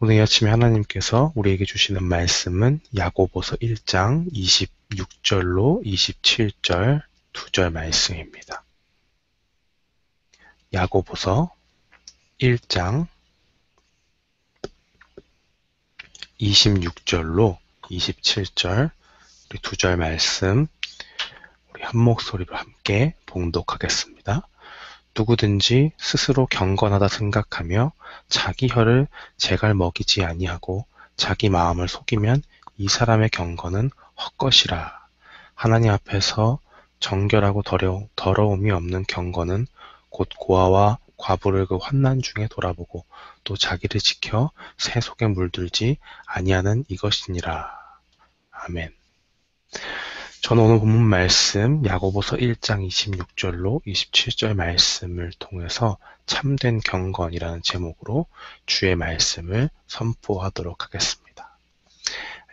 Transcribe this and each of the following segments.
오늘 이 아침에 하나님께서 우리에게 주시는 말씀은 야고보서 1장 26절로 27절 두 절 말씀입니다. 야고보서 1장 26절로 27절 우리 두 절 말씀 우리 한 목소리로 함께 봉독하겠습니다. 누구든지 스스로 경건하다 생각하며 자기 혀를 제갈 먹이지 아니하고 자기 마음을 속이면 이 사람의 경건은 헛것이라. 하나님 앞에서 정결하고 더러움, 더러움이 없는 경건은 곧 고아와 과부를 그 환난 중에 돌아보고 또 자기를 지켜 새 속에 물들지 아니하는 이것이니라. 아멘. 저는 오늘 본문 말씀 야고보서 1장 26절로 27절 말씀을 통해서 참된 경건이라는 제목으로 주의 말씀을 선포하도록 하겠습니다.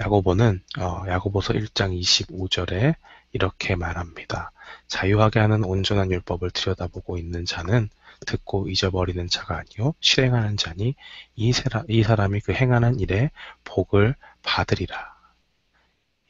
야고보는 어, 야고보서 1장 25절에 이렇게 말합니다. 자유하게 하는 온전한 율법을 들여다보고 있는 자는 듣고 잊어버리는 자가 아니요 실행하는 자니 이, 사람, 이 사람이 그 행하는 일에 복을 받으리라.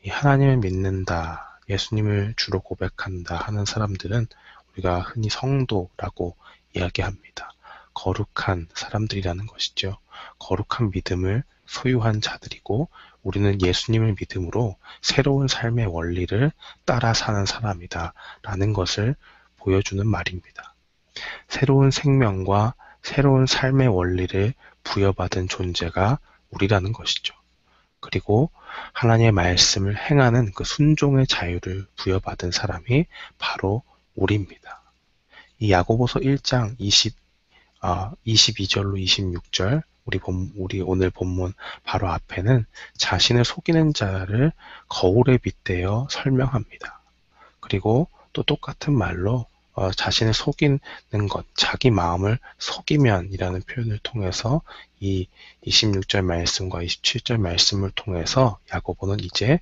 하나님을 믿는다, 예수님을 주로 고백한다 하는 사람들은 우리가 흔히 성도라고 이야기합니다. 거룩한 사람들이라는 것이죠. 거룩한 믿음을 소유한 자들이고 우리는 예수님을 믿음으로 새로운 삶의 원리를 따라 사는 사람이다 라는 것을 보여주는 말입니다. 새로운 생명과 새로운 삶의 원리를 부여받은 존재가 우리라는 것이죠. 그리고 하나님의 말씀을 행하는 그 순종의 자유를 부여받은 사람이 바로 우리입니다. 이 야고보서 1장 20, 아, 22절로 26절 우리 본, 우리 오늘 본문 바로 앞에는 자신을 속이는 자를 거울에 빗대어 설명합니다. 그리고 또 똑같은 말로 어, 자신을 속이는 것, 자기 마음을 속이면이라는 표현을 통해서 이 26절 말씀과 27절 말씀을 통해서 야고보는 이제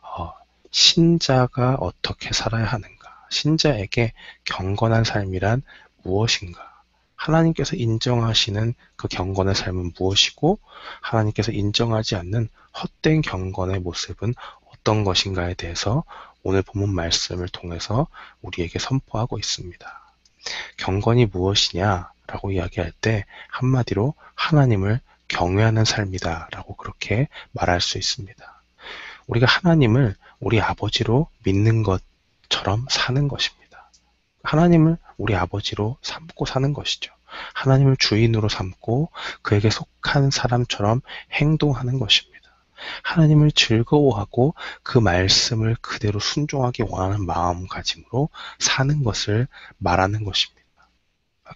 어, 신자가 어떻게 살아야 하는가, 신자에게 경건한 삶이란 무엇인가, 하나님께서 인정하시는 그 경건의 삶은 무엇이고 하나님께서 인정하지 않는 헛된 경건의 모습은 어떤 것인가에 대해서 오늘 본문 말씀을 통해서 우리에게 선포하고 있습니다. 경건이 무엇이냐 라고 이야기할 때 한마디로 하나님을 경외하는 삶이다 라고 그렇게 말할 수 있습니다. 우리가 하나님을 우리 아버지로 믿는 것처럼 사는 것입니다. 하나님을 우리 아버지로 삼고 사는 것이죠. 하나님을 주인으로 삼고 그에게 속한 사람처럼 행동하는 것입니다. 하나님을 즐거워하고 그 말씀을 그대로 순종하기 원하는 마음가짐으로 사는 것을 말하는 것입니다.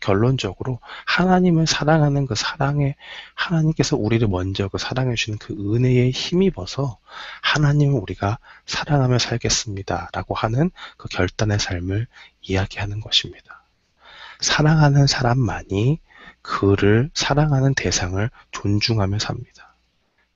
결론적으로 하나님을 사랑하는 그 사랑에 하나님께서 우리를 먼저 그 사랑해 주시는 그 은혜에 힘입어서 하나님을 우리가 사랑하며 살겠습니다. 라고 하는 그 결단의 삶을 이야기하는 것입니다. 사랑하는 사람만이 그를 사랑하는 대상을 존중하며 삽니다.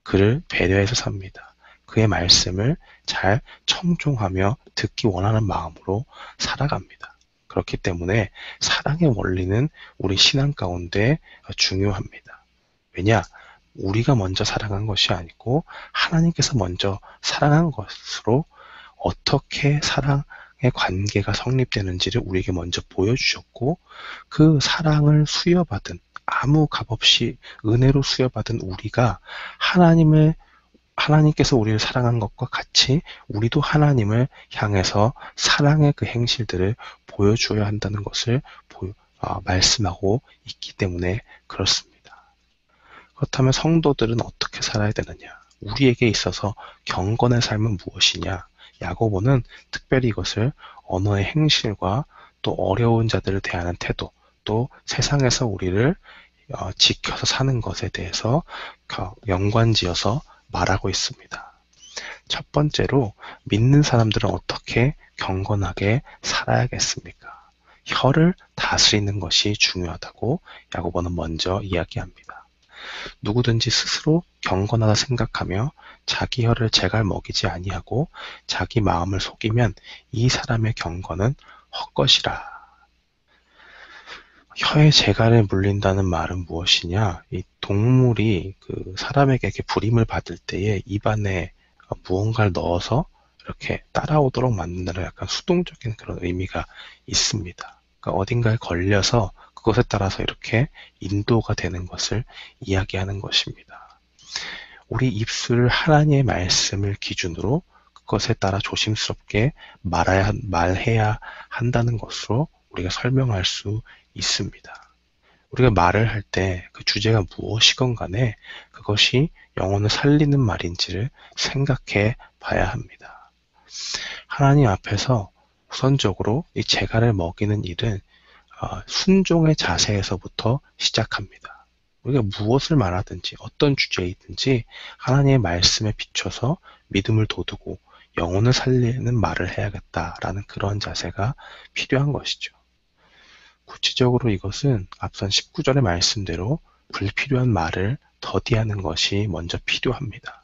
그를 배려해서 삽니다. 그의 말씀을 잘 청종하며 듣기 원하는 마음으로 살아갑니다. 그렇기 때문에 사랑의 원리는 우리 신앙 가운데 중요합니다. 왜냐? 우리가 먼저 사랑한 것이 아니고 하나님께서 먼저 사랑한 것으로 어떻게 사랑의 관계가 성립되는지를 우리에게 먼저 보여주셨고 그 사랑을 수여받은 아무 값 없이 은혜로 수여받은 우리가 하나님을 하나님께서 우리를 사랑한 것과 같이 우리도 하나님을 향해서 사랑의 그 행실들을 보여주어야 한다는 것을 보, 어, 말씀하고 있기 때문에 그렇습니다. 그렇다면 성도들은 어떻게 살아야 되느냐? 우리에게 있어서 경건의 삶은 무엇이냐? 야고보는 특별히 이것을 언어의 행실과 또 어려운 자들을 대하는 태도, 또 세상에서 우리를 어, 지켜서 사는 것에 대해서 연관지어서 말하고 있습니다. 첫 번째로 믿는 사람들은 어떻게 경건하게 살아야겠습니까? 혀를 다스리는 것이 중요하다고 야고보는 먼저 이야기합니다. 누구든지 스스로 경건하다 생각하며 자기 혀를 제갈 먹이지 아니하고 자기 마음을 속이면 이 사람의 경건은 헛것이라 혀에 재갈을 물린다는 말은 무엇이냐? 이 동물이 그 사람에게 이렇게 불임을 받을 때에 입안에 무언가를 넣어서 이렇게 따라오도록 만든다는 약간 수동적인 그런 의미가 있습니다. 그러니까 어딘가에 걸려서 그것에 따라서 이렇게 인도가 되는 것을 이야기하는 것입니다. 우리 입술을 하나님의 말씀을 기준으로 그것에 따라 조심스럽게 말해야 한다는 것으로 우리가 설명할 수 있습니다. 우리가 말을 할 때 그 주제가 무엇이건 간에 그것이 영혼을 살리는 말인지를 생각해 봐야 합니다. 하나님 앞에서 우선적으로 이 재갈을 먹이는 일은 어, 순종의 자세에서부터 시작합니다. 우리가 무엇을 말하든지 어떤 주제이든지 하나님의 말씀에 비춰서 믿음을 돋우고 영혼을 살리는 말을 해야겠다라는 그런 자세가 필요한 것이죠. 구체적으로 이것은 앞선 19절의 말씀대로 불필요한 말을 더디하는 것이 먼저 필요합니다.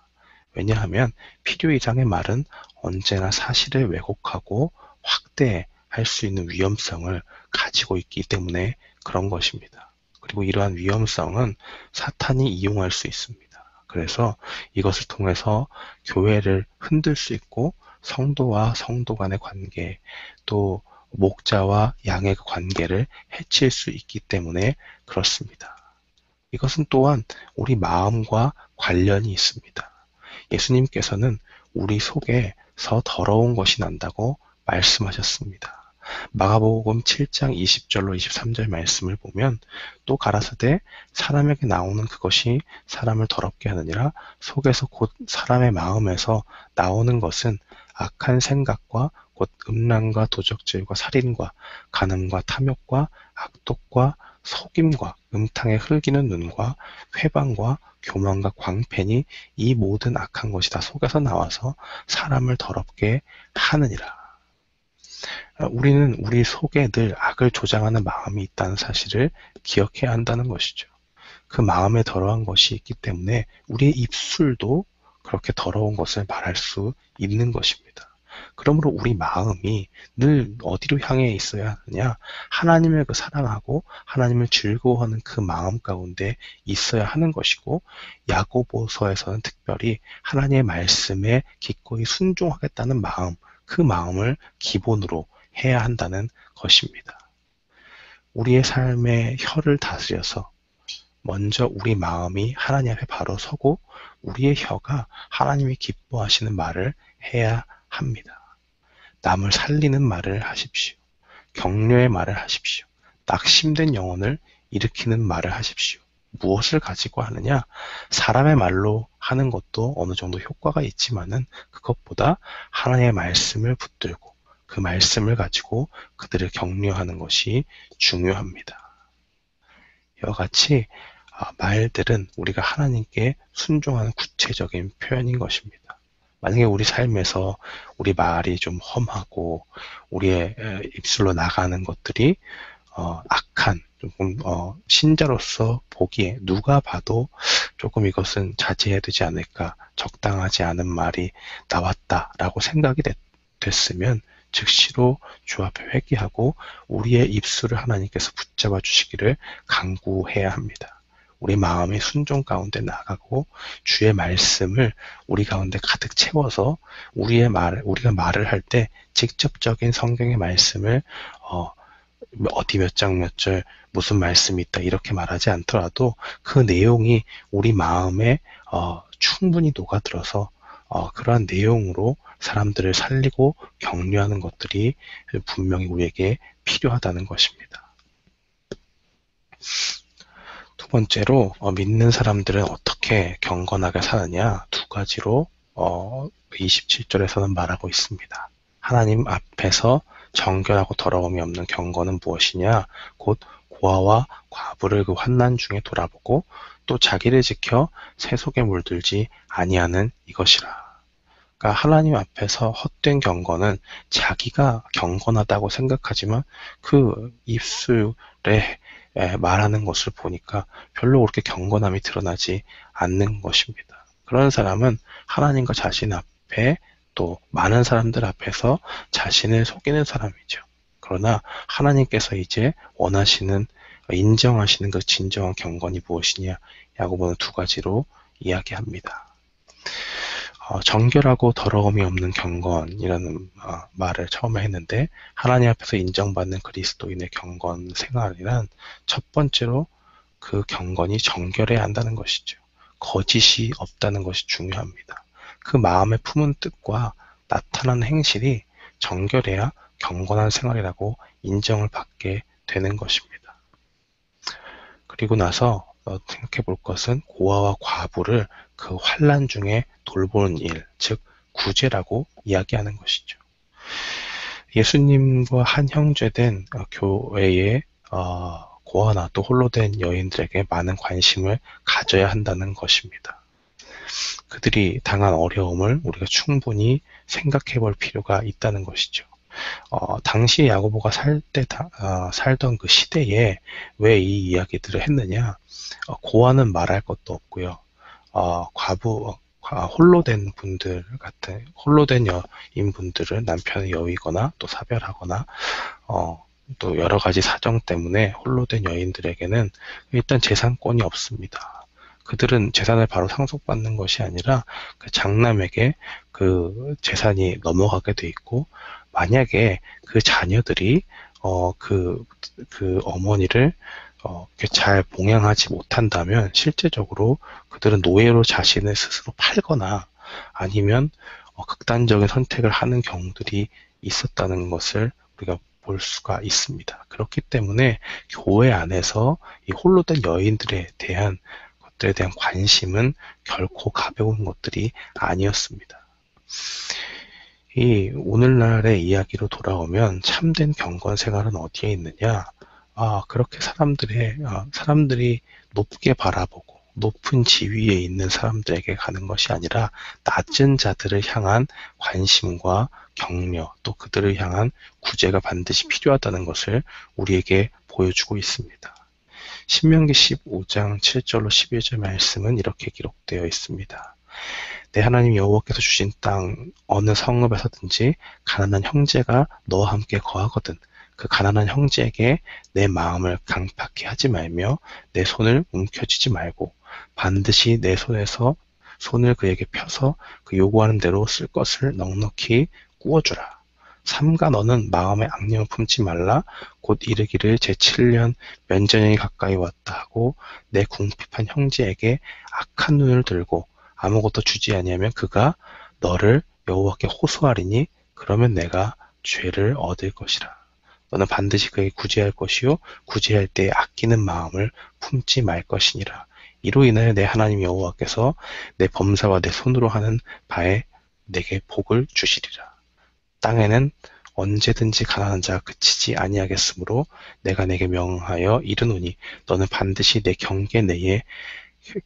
왜냐하면 필요 이상의 말은 언제나 사실을 왜곡하고 확대할 수 있는 위험성을 가지고 있기 때문에 그런 것입니다. 그리고 이러한 위험성은 사탄이 이용할 수 있습니다. 그래서 이것을 통해서 교회를 흔들 수 있고 성도와 성도 간의 관계 또 목자와 양의 그 관계를 해칠 수 있기 때문에 그렇습니다. 이것은 또한 우리 마음과 관련이 있습니다. 예수님께서는 우리 속에서 더러운 것이 난다고 말씀하셨습니다. 마가복음 7장 20절로 23절 말씀을 보면 또 가라사대 사람에게 나오는 그것이 사람을 더럽게 하느니라 속에서 곧 사람의 마음에서 나오는 것은 악한 생각과 곧 음란과 도적질과 살인과 간음과 탐욕과 악독과 속임과 음탕에 흘기는 눈과 회방과 교만과 광팬이 이 모든 악한 것이 다 속에서 나와서 사람을 더럽게 하느니라. 우리는 우리 속에 늘 악을 조장하는 마음이 있다는 사실을 기억해야 한다는 것이죠. 그 마음에 더러운 것이 있기 때문에 우리의 입술도 그렇게 더러운 것을 말할 수 있는 것입니다. 그러므로 우리 마음이 늘 어디로 향해 있어야 하느냐? 하나님을 그 사랑하고 하나님을 즐거워하는 그 마음 가운데 있어야 하는 것이고 야고보서에서는 특별히 하나님의 말씀에 기꺼이 순종하겠다는 마음, 그 마음을 기본으로 해야 한다는 것입니다. 우리의 삶의 혀를 다스려서 먼저 우리 마음이 하나님 앞에 바로 서고 우리의 혀가 하나님이 기뻐하시는 말을 해야 합니다. 남을 살리는 말을 하십시오. 격려의 말을 하십시오. 낙심된 영혼을 일으키는 말을 하십시오. 무엇을 가지고 하느냐? 사람의 말로 하는 것도 어느 정도 효과가 있지만은 그것보다 하나님의 말씀을 붙들고 그 말씀을 가지고 그들을 격려하는 것이 중요합니다. 이와 같이 아, 말들은 우리가 하나님께 순종하는 구체적인 표현인 것입니다. 만약에 우리 삶에서 우리 말이 좀 험하고 우리의 입술로 나가는 것들이 어, 악한 조금 어, 신자로서 보기에 누가 봐도 조금 이것은 자제해야 되지 않을까 적당하지 않은 말이 나왔다라고 생각이 됐, 됐으면 즉시로 주 앞에 회개하고 우리의 입술을 하나님께서 붙잡아 주시기를 강구해야 합니다. 우리 마음의 순종 가운데 나가고 주의 말씀을 우리 가운데 가득 채워서 우리의 말, 우리가 말을 할 때 직접적인 성경의 말씀을 어, 어디 몇 장 몇 절 무슨 말씀이 있다 이렇게 말하지 않더라도 그 내용이 우리 마음에 어, 충분히 녹아들어서 어, 그러한 내용으로 사람들을 살리고 격려하는 것들이 분명히 우리에게 필요하다는 것입니다. 두 번째로 어, 믿는 사람들은 어떻게 경건하게 사느냐 두 가지로 어, 27절에서는 말하고 있습니다. 하나님 앞에서 정결하고 더러움이 없는 경건은 무엇이냐? 곧 고아와 과부를 그 환난 중에 돌아보고 또 자기를 지켜 세속에 물들지 아니하는 이것이라. 그러니까 하나님 앞에서 헛된 경건은 자기가 경건하다고 생각하지만 그 입술에 말하는 것을 보니까 별로 그렇게 경건함이 드러나지 않는 것입니다. 그런 사람은 하나님과 자신 앞에 또 많은 사람들 앞에서 자신을 속이는 사람이죠. 그러나 하나님께서 이제 원하시는 인정하시는 그 진정한 경건이 무엇이냐 야고보는 두 가지로 이야기합니다. 어, 정결하고 더러움이 없는 경건이라는 어, 말을 처음에 했는데 하나님 앞에서 인정받는 그리스도인의 경건 생활이란 첫 번째로 그 경건이 정결해야 한다는 것이죠. 거짓이 없다는 것이 중요합니다. 그 마음에 품은 뜻과 나타난 행실이 정결해야 경건한 생활이라고 인정을 받게 되는 것입니다. 그리고 나서 어, 생각해 볼 것은 고아와 과부를 그 환란 중에 돌보는 일, 즉 구제라고 이야기하는 것이죠. 예수님과 한 형제된 어, 교회의 어, 고아나 또 홀로 된 여인들에게 많은 관심을 가져야 한다는 것입니다. 그들이 당한 어려움을 우리가 충분히 생각해 볼 필요가 있다는 것이죠. 어, 당시 야고보가 살때 어, 살던 그 시대에 왜 이 이야기들을 했느냐? 어, 고아는 말할 것도 없고요. 어, 과부 어, 홀로 된 분들 같은 홀로 된 여인 분들은 남편의 여위거나 또 사별하거나 어, 또 여러 가지 사정 때문에 홀로 된 여인들에게는 일단 재산권이 없습니다. 그들은 재산을 바로 상속받는 것이 아니라 그 장남에게 그 재산이 넘어가게 돼 있고 만약에 그 자녀들이 어, 그, 그 어머니를 어, 잘 봉양하지 못한다면 실제적으로 그들은 노예로 자신을 스스로 팔거나 아니면 어, 극단적인 선택을 하는 경우들이 있었다는 것을 우리가 볼 수가 있습니다. 그렇기 때문에 교회 안에서 이 홀로 된 여인들에 대한 것들에 대한 관심은 결코 가벼운 것들이 아니었습니다. 이 오늘날의 이야기로 돌아오면 참된 경건 생활은 어디에 있느냐? 아, 그렇게 사람들의, 아, 사람들이 높게 바라보고 높은 지위에 있는 사람들에게 가는 것이 아니라 낮은 자들을 향한 관심과 격려 또 그들을 향한 구제가 반드시 필요하다는 것을 우리에게 보여주고 있습니다. 신명기 15장 7절로 11절 말씀은 이렇게 기록되어 있습니다. 내 하나님 여호와께서 주신 땅 어느 성읍에서든지 가난한 형제가 너와 함께 거하거든 그 가난한 형제에게 내 마음을 강팍히 하지 말며 내 손을 움켜쥐지 말고 반드시 내 손에서 손을 그에게 펴서 그 요구하는 대로 쓸 것을 넉넉히 꾸어주라. 삼가 너는 마음의 악령을 품지 말라 곧 이르기를 제7년 면전형이 가까이 왔다 하고 내 궁핍한 형제에게 악한 눈을 들고 아무것도 주지 아니하면 그가 너를 여호와께 호소하리니 그러면 내가 죄를 얻을 것이라. 너는 반드시 그에게 구제할 것이요 구제할 때 아끼는 마음을 품지 말 것이니라. 이로 인하여 내 하나님 여호와께서 내 범사와 내 손으로 하는 바에 내게 복을 주시리라. 땅에는 언제든지 가난한 자가 그치지 아니하겠으므로 내가 내게 명하여 이르노니 너는 반드시 내 경계 내에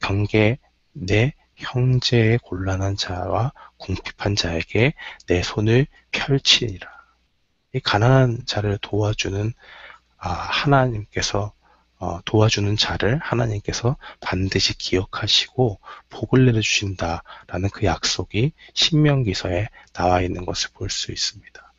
경계 내 형제의 곤란한 자와 궁핍한 자에게 내 손을 펼치니라. 이 가난한 자를 도와주는 아, 하나님께서 어, 도와주는 자를 하나님께서 반드시 기억하시고 복을 내려주신다라는 그 약속이 신명기서에 나와 있는 것을 볼 수 있습니다.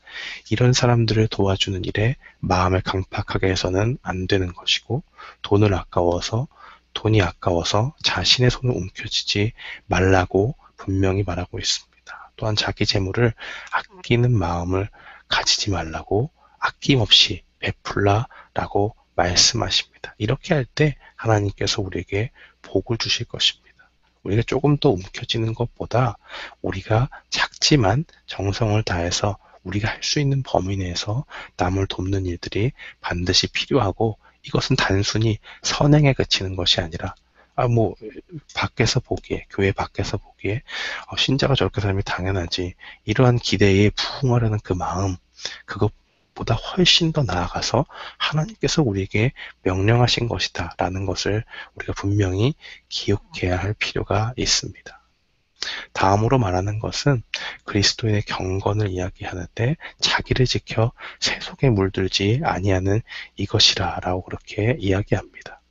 이런 사람들을 도와주는 일에 마음을 강팍하게 해서는 안 되는 것이고 돈을 아까워서 돈이 아까워서 자신의 손을 움켜쥐지 말라고 분명히 말하고 있습니다. 또한 자기 재물을 아끼는 마음을 가지지 말라고 아낌없이 베풀라라고 말씀하십니다. 이렇게 할 때 하나님께서 우리에게 복을 주실 것입니다. 우리가 조금 더 움켜쥐는 것보다 우리가 작지만 정성을 다해서 우리가 할 수 있는 범위 내에서 남을 돕는 일들이 반드시 필요하고 이것은 단순히 선행에 그치는 것이 아니라 아, 뭐, 밖에서 보기에, 교회 밖에서 보기에, 어, 신자가 저렇게 살면 당연하지. 이러한 기대에 부응하려는 그 마음, 그것보다 훨씬 더 나아가서 하나님께서 우리에게 명령하신 것이다. 라는 것을 우리가 분명히 기억해야 할 필요가 있습니다. 다음으로 말하는 것은 그리스도인의 경건을 이야기하는데 자기를 지켜 세속에 물들지 아니하는 이것이라라고 그렇게 이야기합니다.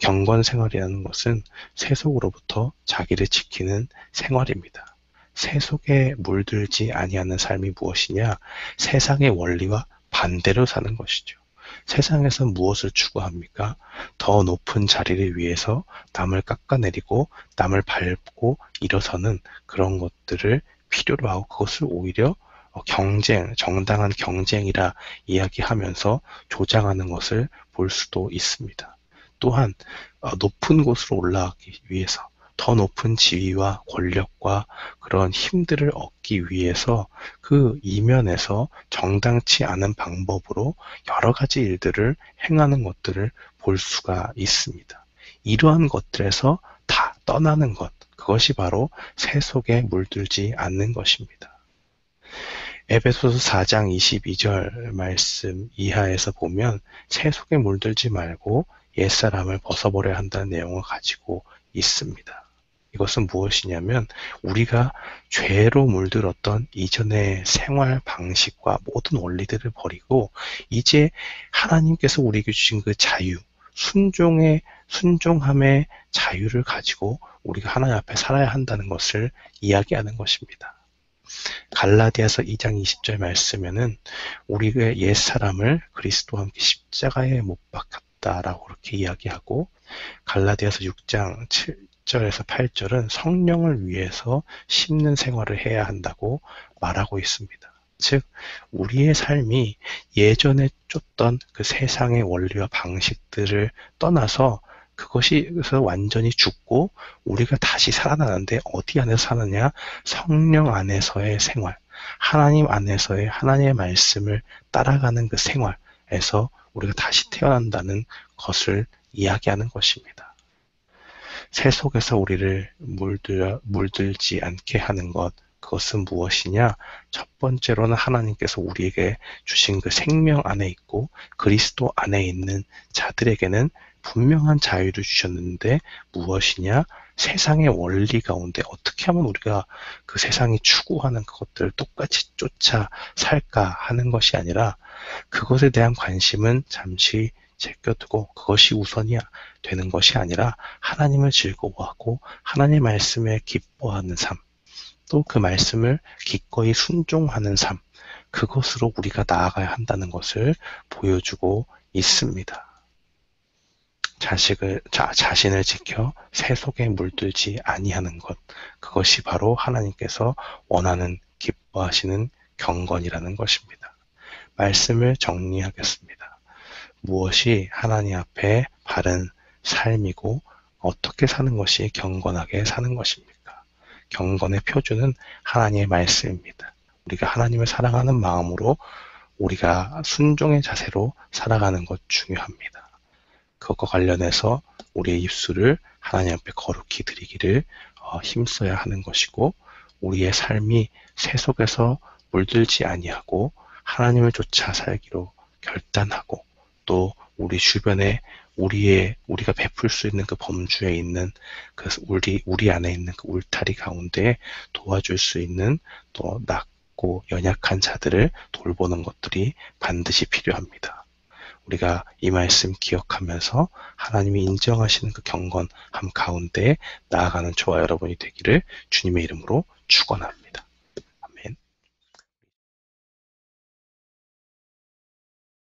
경건 생활이라는 것은 세속으로부터 자기를 지키는 생활입니다. 세속에 물들지 아니하는 삶이 무엇이냐? 세상의 원리와 반대로 사는 것이죠. 세상에서 무엇을 추구합니까? 더 높은 자리를 위해서 남을 깎아내리고 남을 밟고 일어서는 그런 것들을 필요로 하고 그것을 오히려 어, 경쟁, 정당한 경쟁이라 이야기하면서 조장하는 것을 볼 수도 있습니다. 또한 어, 높은 곳으로 올라가기 위해서 더 높은 지위와 권력과 그런 힘들을 얻기 위해서 그 이면에서 정당치 않은 방법으로 여러 가지 일들을 행하는 것들을 볼 수가 있습니다. 이러한 것들에서 다 떠나는 것, 그것이 바로 세속에 물들지 않는 것입니다. 에베소서 4장 22절 말씀 이하에서 보면 세속에 물들지 말고 옛사람을 벗어버려야 한다는 내용을 가지고 있습니다. 이것은 무엇이냐면 우리가 죄로 물들었던 이전의 생활 방식과 모든 원리들을 버리고 이제 하나님께서 우리에게 주신 그 자유, 순종의 순종함의 자유를 가지고 우리가 하나님 앞에 살아야 한다는 것을 이야기하는 것입니다. 갈라디아서 2장 20절 말씀에는 우리의 옛 사람을 그리스도와 함께 십자가에 못 박았다라고 그렇게 이야기하고 갈라디아서 6장 7절에서 8절은 성령을 위해서 심는 생활을 해야 한다고 말하고 있습니다. 즉 우리의 삶이 예전에 쫓던 그 세상의 원리와 방식들을 떠나서 그것이 그래서 완전히 죽고 우리가 다시 살아나는데 어디 안에서 사느냐? 성령 안에서의 생활, 하나님 안에서의 하나님의 말씀을 따라가는 그 생활에서 우리가 다시 태어난다는 것을 이야기하는 것입니다. 새 속에서 우리를 물들, 물들지 않게 하는 것, 그것은 무엇이냐? 첫 번째로는 하나님께서 우리에게 주신 그 생명 안에 있고 그리스도 안에 있는 자들에게는 분명한 자유를 주셨는데 무엇이냐? 세상의 원리 가운데 어떻게 하면 우리가 그 세상이 추구하는 그것들을 똑같이 쫓아 살까 하는 것이 아니라 그것에 대한 관심은 잠시 제껴두고 그것이 우선이 되는 것이 아니라 하나님을 즐거워하고 하나님의 말씀에 기뻐하는 삶, 또 그 말씀을 기꺼이 순종하는 삶, 그것으로 우리가 나아가야 한다는 것을 보여주고 있습니다. 자식을 자, 자신을 지켜 세속에 물들지 아니하는 것 그것이 바로 하나님께서 원하는 기뻐하시는 경건이라는 것입니다. 말씀을 정리하겠습니다. 무엇이 하나님 앞에 바른 삶이고 어떻게 사는 것이 경건하게 사는 것입니까? 경건의 표준은 하나님의 말씀입니다. 우리가 하나님을 사랑하는 마음으로 우리가 순종의 자세로 살아가는 것 중요합니다. 그것과 관련해서 우리의 입술을 하나님 앞에 거룩히 드리기를 어, 힘써야 하는 것이고 우리의 삶이 세속에서 물들지 아니하고 하나님을 쫓아 살기로 결단하고 또 우리 주변에 우리의 우리가 베풀 수 있는 그 범주에 있는 그 우리 우리 안에 있는 그 울타리 가운데 도와줄 수 있는 또 낮고 연약한 자들을 돌보는 것들이 반드시 필요합니다. 우리가 이 말씀 기억하면서 하나님이 인정하시는 그 경건함 가운데 나아가는 저와 여러분이 되기를 주님의 이름으로 축원합니다.